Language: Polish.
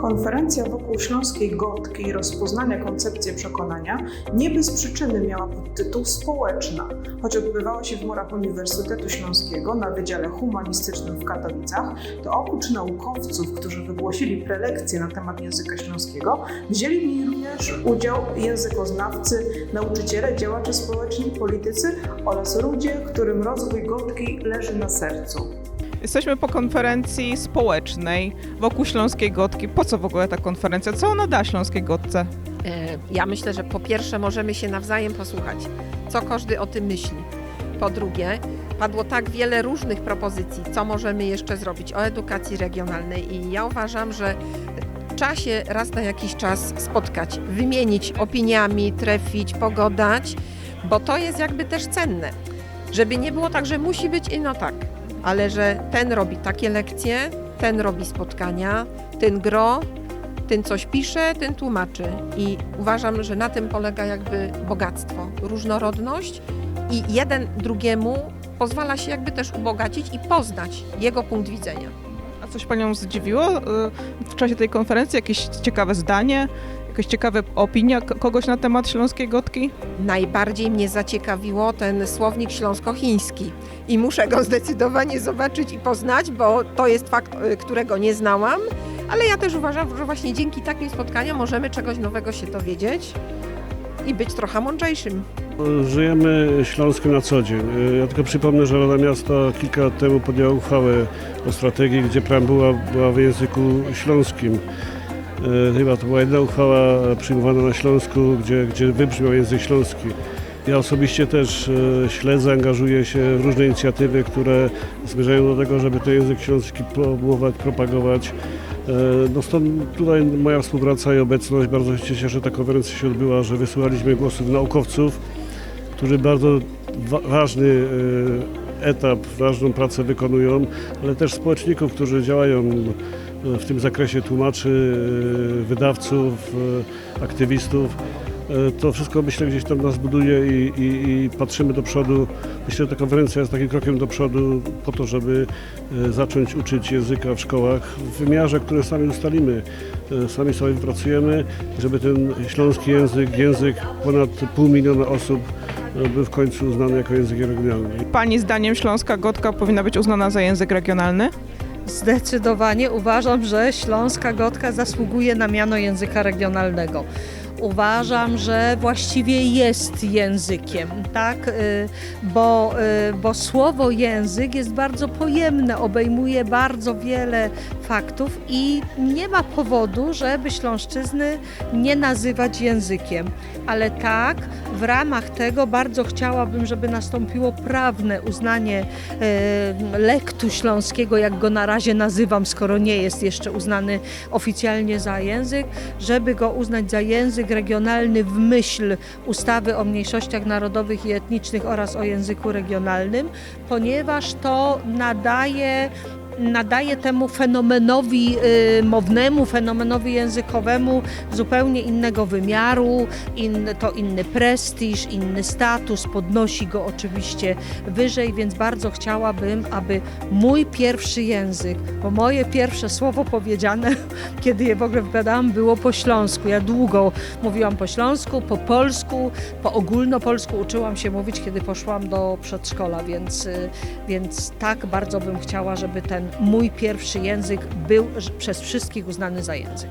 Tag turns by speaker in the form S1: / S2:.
S1: Konferencja wokół śląskiej gotki i rozpoznania koncepcji przekonania nie bez przyczyny miała podtytuł Społeczna. Choć odbywała się w murach Uniwersytetu Śląskiego na Wydziale Humanistycznym w Katowicach, to oprócz naukowców, którzy wygłosili prelekcje na temat języka śląskiego, wzięli w niej również udział językoznawcy, nauczyciele, działacze społeczni, politycy oraz ludzie, którym rozwój gotki leży na sercu.
S2: Jesteśmy po konferencji społecznej wokół Śląskiej Gotki. Po co w ogóle ta konferencja? Co ona da Śląskiej Gotce?
S3: E, Ja myślę, że po pierwsze możemy się nawzajem posłuchać, co każdy o tym myśli. Po drugie, padło tak wiele różnych propozycji, co możemy jeszcze zrobić o edukacji regionalnej i ja uważam, że trzeba się raz na jakiś czas spotkać, wymienić opiniami, trefić, pogodać, bo to jest jakby też cenne. Żeby nie było tak, że musi być i no tak, ale że ten robi takie lekcje, ten robi spotkania, ten gro, ten coś pisze, ten tłumaczy. I uważam, że na tym polega jakby bogactwo, różnorodność i jeden drugiemu pozwala się jakby też ubogacić i poznać jego punkt widzenia.
S2: A coś Panią zdziwiło y, w czasie tej konferencji? Jakieś ciekawe zdanie? Jakaś ciekawa opinia k- kogoś na temat Śląskiej Gotki?
S3: Najbardziej mnie zaciekawiło ten słownik śląsko-chiński i muszę go zdecydowanie zobaczyć i poznać, bo to jest fakt, y, którego nie znałam, ale ja też uważam, że właśnie dzięki takim spotkaniom możemy czegoś nowego się dowiedzieć i być trochę mądrzejszym.
S4: Żyjemy Śląskiem na co dzień. Ja tylko przypomnę, że Rada Miasta kilka lat temu podjęła uchwałę o strategii, gdzie preambuła była w języku śląskim. E, Chyba to była jedna uchwała przyjmowana na Śląsku, gdzie, gdzie wybrzmiał język śląski. Ja osobiście też e, śledzę, angażuję się w różne inicjatywy, które zmierzają do tego, żeby ten język śląski promować, propagować. E, No stąd tutaj moja współpraca i obecność. Bardzo się cieszę, że ta konferencja się odbyła, że wysłuchaliśmy głosów naukowców, którzy bardzo wa- ważny etap, ważną pracę wykonują, ale też społeczników, którzy działają w tym zakresie, tłumaczy, e, wydawców, e, aktywistów. E, To wszystko myślę gdzieś tam nas buduje i, i, i patrzymy do przodu. Myślę, że ta konferencja jest takim krokiem do przodu po to, żeby zacząć uczyć języka w szkołach w wymiarze, który sami ustalimy, sami sobie wypracujemy, żeby ten śląski język, język ponad pół miliona osób był w końcu uznany jako język regionalny.
S2: Pani zdaniem Śląska Gotka powinna być uznana za język regionalny?
S5: Zdecydowanie uważam, że śląska gotka zasługuje na miano języka regionalnego. Uważam, że właściwie jest językiem, tak? Y, Bo, y, bo słowo język jest bardzo pojemne, obejmuje bardzo wiele faktów i nie ma powodu, żeby śląszczyzny nie nazywać językiem. Ale tak, w ramach tego bardzo chciałabym, żeby nastąpiło prawne uznanie e, lektu śląskiego, jak go na razie nazywam, skoro nie jest jeszcze uznany oficjalnie za język, żeby go uznać za język regionalny w myśl ustawy o mniejszościach narodowych i etnicznych oraz o języku regionalnym, ponieważ to nadaje nadaje temu fenomenowi y, mownemu, fenomenowi językowemu zupełnie innego wymiaru, to inny prestiż, inny status, podnosi go oczywiście wyżej, więc bardzo chciałabym, aby mój pierwszy język, bo moje pierwsze słowo powiedziane, kiedy je w ogóle wypowiadałam, było po śląsku. Ja długo mówiłam po śląsku, po polsku, po ogólnopolsku uczyłam się mówić, kiedy poszłam do przedszkola, więc, y, więc tak bardzo bym chciała, żeby ten mój pierwszy język był przez wszystkich uznany za język.